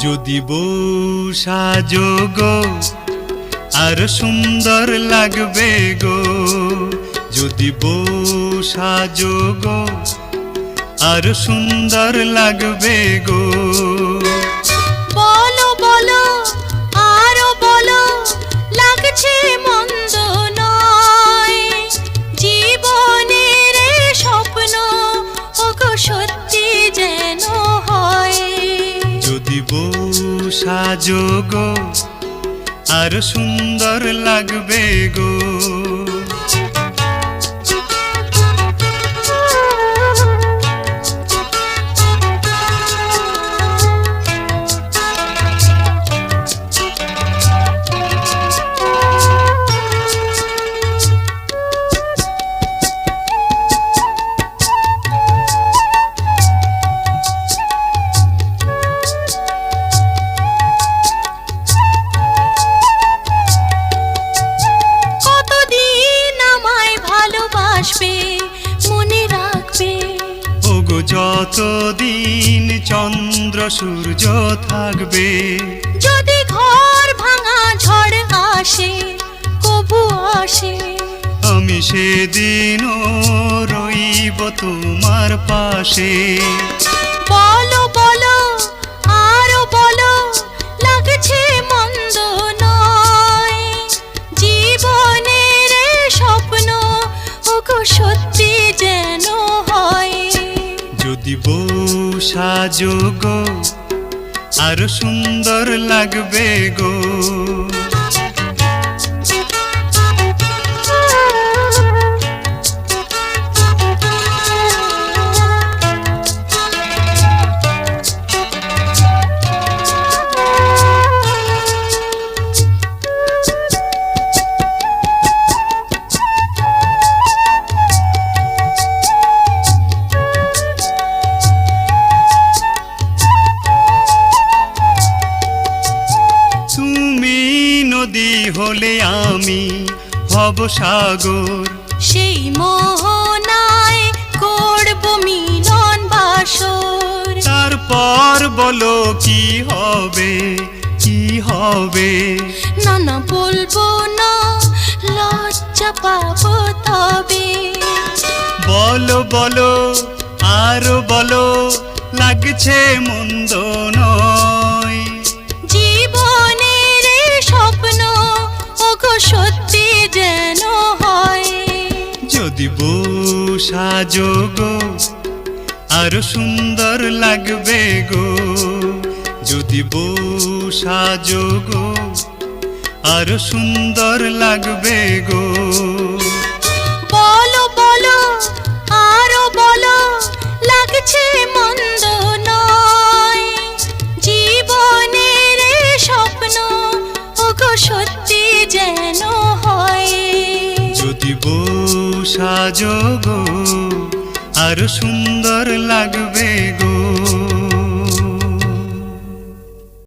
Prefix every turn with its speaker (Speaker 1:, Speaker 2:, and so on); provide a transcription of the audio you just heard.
Speaker 1: যদি বউ সাজো আর সুন্দর লাগবে গো। যদি বউ সাজো গো আর সুন্দর লাগবে গো।
Speaker 2: বলো বলো
Speaker 1: সাজো গো আর সুন্দর লাগবে গো। যতদিন চন্দ্র সূর্য থাকবে।
Speaker 2: যদি ঘর ভাঙা ঝড় আসে কবু আসে।
Speaker 1: আমি সেদিনও রইব তোমার পাশে।
Speaker 2: বলো বলো আরও বলো লাগছে মন্দ নয়। জীবনের স্বপ্ন ওগো
Speaker 1: যদি বউ সাজো গো আর সুন্দর লাগবে গো। হলে আমি হব সাগর।
Speaker 2: সেই মোহনায় করব মিলন বাসর।
Speaker 1: তারপর বলো কি হবে কি হবে?
Speaker 2: না না বলব না লজ্জা পাবো তবে।
Speaker 1: বলো বলো আরও বলো লাগছে মন্দ যদি বউ সাজো গো আরও সুন্দর লাগবে গো। যদি বউ সাজো গো আরও সুন্দর লাগবে গো।
Speaker 2: বলো বলো, আরও বলো, লাগছে মন্দ নয়। জীবনের স্বপ্ন, ওগো সত্যি যেন হয়।
Speaker 1: যদি বউ সাজো গো আরও সুন্দর লাগবে গো।